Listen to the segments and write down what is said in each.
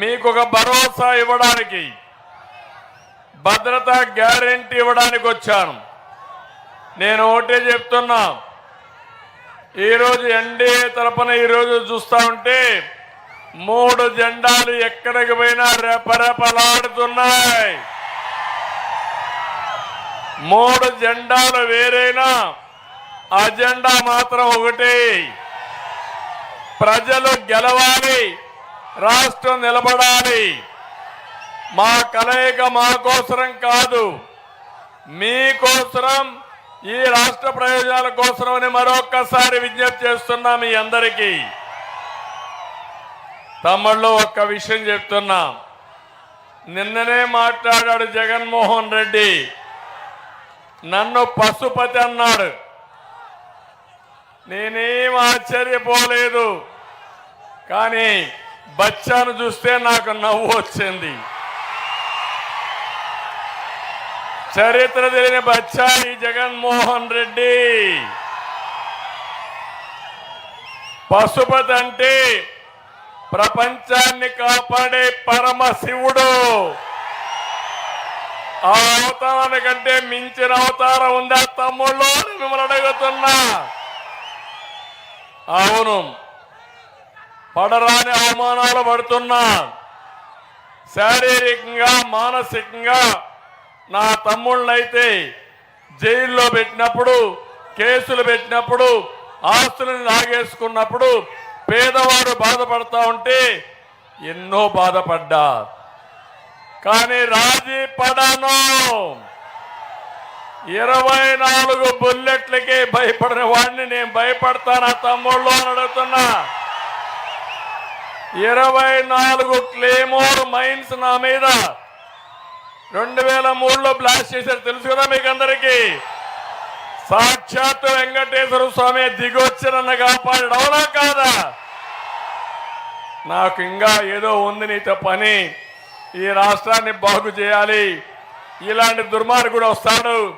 మీకు ఒక భరోసా ఇవ్వడానికి భద్రత గ్యారెంటీ ఇవ్వడానికి వచ్చాను. నేను ఒకటే చెప్తున్నా ఈరోజు ఎన్డీఏ తరపున ఈరోజు చూస్తా ఉంటే మూడు జెండాలు ఎక్కడికి పోయినా రెపరెపలాడుతున్నాయి. మూడు జెండాలు వేరైనా అజెండా మాత్రం ఒకటే. ప్రజలు గెలవాలి రాష్ట్రం నిలబడాలి. మా కలయిక మా కోసరం కాదు. మీకోసరం ఈ రాష్ట్ర ప్రయోజనాల కోసమని మరొక్కసారి విజ్ఞప్తి చేస్తున్నా మీ అందరికీ. తమ్ముళ్ళు ఒక్క విషయం చెప్తున్నా. నిన్ననే మాట్లాడాడు జగన్మోహన్ రెడ్డి. నన్ను పశుపతి అన్నాడు. నేనేం ఆశ్చర్యపోలేదు. కానీ బచ్చాను చూస్తే నాకు నవ్వు వచ్చింది. చరిత్ర తెలియని బచ్చా ఈ జగన్మోహన్ రెడ్డి. పశుపతి అంటే ప్రపంచాన్ని కాపాడే పరమశివుడు ఆ అవతారానికంటే మించిన అవతారం ఉందా తమ్ముళ్ళు అని మిమ్మల్ని అడుగుతున్నా. అవును. పడరాని అవమానాలు పడుతున్నా. శారీరకంగా మానసికంగా నా తమ్ముళ్ళైతే జైల్లో పెట్టినప్పుడు కేసులు పెట్టినప్పుడు ఆస్తులను లాగేసుకున్నప్పుడు పేదవాడు బాధపడతా ఉంటే ఎన్నో బాధపడ్డా. కానీ రాజీ పడను. ఇరవై నాలుగు బుల్లెట్లకి భయపడిన వాడిని నేను భయపడతానా తమ్ముళ్ళు అని అడుగుతున్నా. ఇరవై నాలుగు క్లేమోర్ మైన్స్ నా మీద. రెండు వేల మూడులో బ్లాస్ట్ చేశారు. తెలుసు కదా మీకు అందరికీ సాక్షాత్ వెంకటేశ్వర స్వామి దిగొచ్చి నన్ను కాపాడాడు అవునా కాదా? నాకు ఇంకా ఏదో ఉంది నీతో పని. ఈ రాష్ట్రాన్ని బాగు చేయాలి. ఇలాంటి దుర్మార్గుడు వస్తాడు.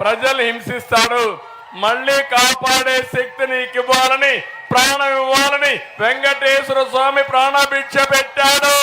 ప్రజలు హింసిస్తాడు. మళ్ళీ కాపాడే శక్తి నీకు ఇవ్వాలని ప్రాణం ఇవ్వాలని వెంకటేశ్వర స్వామి ప్రాణభిక్ష పెట్టాడు.